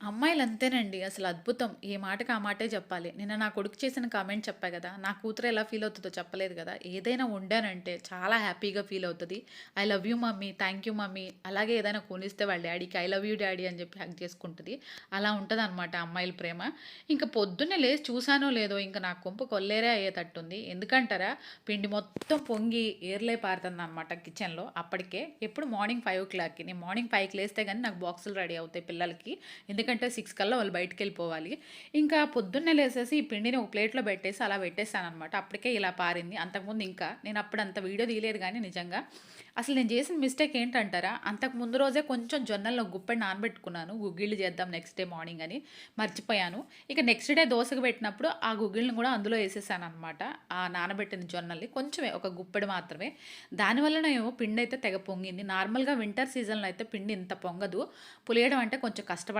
అమ్మాయిలు అంతేనండి. అసలు అద్భుతం. ఏ మాటకి ఆ మాటే చెప్పాలి. నిన్న నా కొడుకు చేసిన కామెంట్ చెప్పా కదా నా కూతురు ఎలా ఫీల్ అవుతుందో చెప్పలేదు కదా ఏదైనా వండానంటే చాలా హ్యాపీగా ఫీల్ అవుతుంది I love you mummy, thank you mummy. అలాగే ఏదైనా కొనిస్తే వాళ్ళ డాడీకి ఐ లవ్ యూ డాడీ అని చెప్పి హ్యాక్ చేసుకుంటుంది అలా ఉంటుంది అనమాట అమ్మాయిల ప్రేమ. ఇంక పొద్దున్నే లేసి చూసానో లేదో ఇంక నా కొంపు కొల్లేరే అయ్యేటట్టుంది. ఎందుకంటారా పిండి మొత్తం పొంగి ఏర్లే పారుతుందనమాట కిచెన్‌లో అప్పటికే. ఎప్పుడు మార్నింగ్ 5:00కి. నేను మార్నింగ్ ఫైవ్కి లేస్తే కానీ నాకు బాక్సులు రెడీ అవుతాయి పిల్లలకి. ఎందుకంటే 6 కల్లా వాళ్ళు బయటికెళ్ళిపోవాలి. ఇంకా పొద్దున్నే లేసేసి ఈ పిండిని ఒక ప్లేట్‌లో పెట్టేసి అలా పెట్టేసాననమాట. అప్పటికే ఇలా పారింది. అంతకుముందు ఇంకా నేను అప్పుడు అంత వీడియో తీయలేదు కానీ నిజంగా. అసలు నేను చేసిన మిస్టేక్ ఏంటంటారా? అంతకు ముందు రోజే కొంచెం జొన్నల్లో గుప్పెడు నానబెట్టుకున్నాను. గుగ్గిళ్ళు చేద్దాం నెక్స్ట్ డే మార్నింగ్ అని. మర్చిపోయాను. ఇక నెక్స్ట్ డే దోశకు పెట్టినప్పుడు ఆ గుగ్గిళ్ళని కూడా అందులో ఏసేసాననమాట. ఆ నానబెట్టిన జొన్నల్ని కొంచెమే ఒక గుప్పెడు మాత్రమే. దానివల్లనేమో పిండయితే తెగ పొంగింది. నార్మల్‌గా వింటర్ సీజన్‌లో అయితే పిండి ఇంత పొంగదు. పులియడం అంటే కొంచెం కష్టపడాలి.